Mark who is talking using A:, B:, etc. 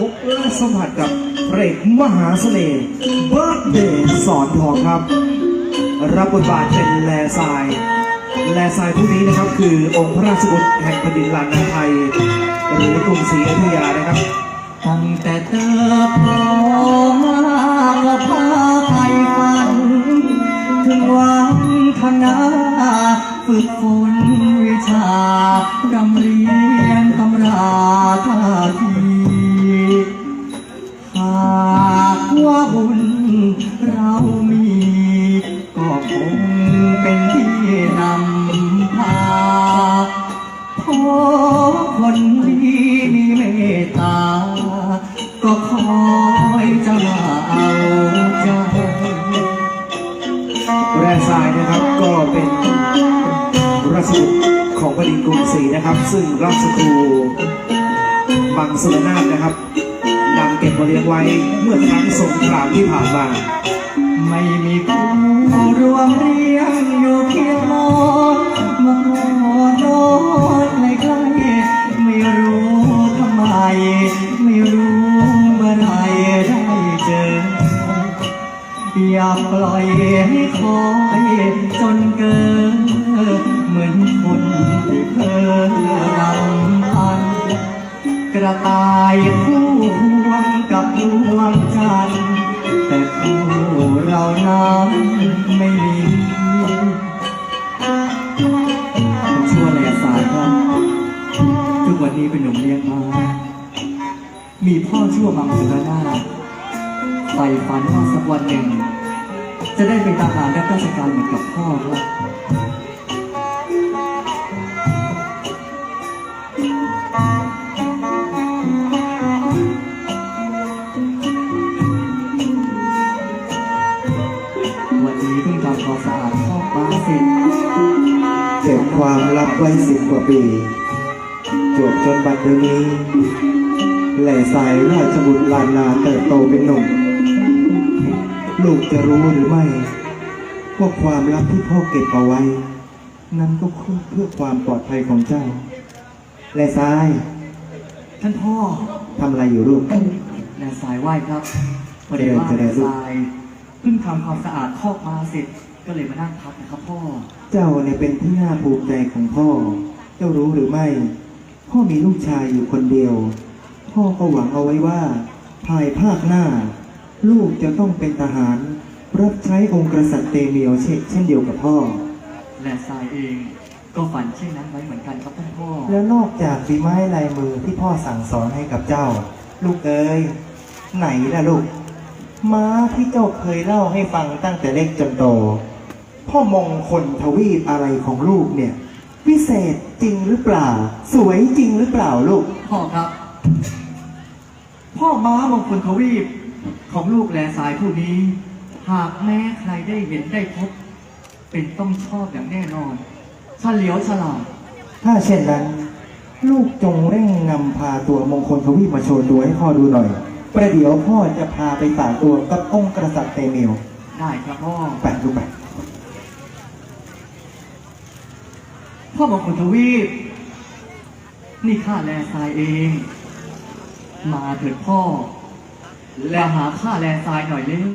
A: พบและสัมผัสกับเพลงมหาเสน่ห์เบิร์ดเดย์สอนทองครับ รับบทบาทเป็นแลทราย แลทรายผู้นี้นะครับคือองค์พระราชบุตรแห่งแผ่นดินลานนาไทย หรือกรุงศรีอยุธยานะครับ
B: ตั้งแต่เติบโตมาก็พาใครฝัน ถึงวันข้างนาฝึกฝนวิชารำเรียนตำรา
A: แร่ทรายนะครับ ก็เป็นราชบุตรของแผ่นดินกรุงศรีนะครับ ซึ่งรัศครูบังสุรนาถนะครับนำเก็บมาเลี้ยงไว้เมื่อครั้งสงครามที่ผ่านมา
B: ไม่มีผู้รวมเรียงอยู่เคียงม อย่าปล่อยให้คอยจนเกินเหมือนคนที่เพ้อรำพัน กระต่ายคู่ควงกับดวงจันทร์แต่คู่เรานั้นไม่มีผมชั่วแลสายครับทุกวันนี้เป็นหนุ่มเลี้ยงมา มีพ่อชั่วมังสุรนา ฝ่ฝันว่าสักวันหนึ่ง จะได้เป็นทหารรับราชการเหมือนกับพ่อครับวันนี้เพิ่งทำความสะอาดห้องม้าเสร็จ
C: เก็บความลับไว้สิบกว่าปี จวบจนบัดเดี๋ยวนี้ แหล่สายราชบุตรลานนาเติบโตเป็นหนุ่ม ลูกจะรู้หรือไม่ว่าความลับที่พ่อเก็บเอาไว้ นั้นก็เพื่อความปลอดภัยของเจ้าแหล่สาย
B: ท่านพ่อ
C: ทำอะไรอยู่ลูก
B: แลสายไหว้ครับพอดีว่า
C: เจริญ
B: แล
C: เจริญ
B: สายเพิ่งทำความสะอาดคอกม้าเสร็จก็เลยมานั่งพักนะครับพ่อ
C: เจ้าเนี่ยเป็นที่น่าภูมิใจของพ่อ เจ้ารู้หรือไม่ พ่อมีลูกชายอยู่คนเดียว พ่อก็หวังเอาไว้ว่าภายภาคหน้า ลูกจะต้องเป็นทหาร รับใช้องค์กษัตริย์เตเมียวเช่นเช่นเดียวกับพ่อ
B: แลสายเองก็ฝันเช่นนั้นไว้เหมือนกันครับท่านพ่อ
C: แล้วนอกจากฝีไม้ลายมือที่พ่อสั่งสอนให้กับเจ้า ลูกเอ้ยไหนล่ะลูก ม้าที่เจ้าเคยเล่าให้ฟังตั้งแต่เล็กจนโต พ่อมงคลทวีปอะไรของลูกเนี่ยพิเศษจริงหรือเปล่า สวยจริงหรือเปล่าลูก
B: พ่อครับ พ่อม้ามงคลทวีป ของลูกแลสายผู้นี้ หากแม้ใครได้เห็นได้พบ เป็นต้องชอบอย่างแน่นอนเฉลียวฉลาด
C: ถ้าเช่นนั้น ลูกจงเร่งนำพาตัวมงคลทวีปมาโชว์ตัวให้พ่อดูหน่อย ประเดี๋ยวพ่อจะพาไปฝากตัวกับองค์กษัตริย์เตเมียว
B: ได้ครับพ่อ
C: แปะลูกไป
B: พ่อมงคลทวีป นี่ข้าแลทรายเอง มาเถิดพ่อ และหาค่าแรงทรายหน่อยเร็ว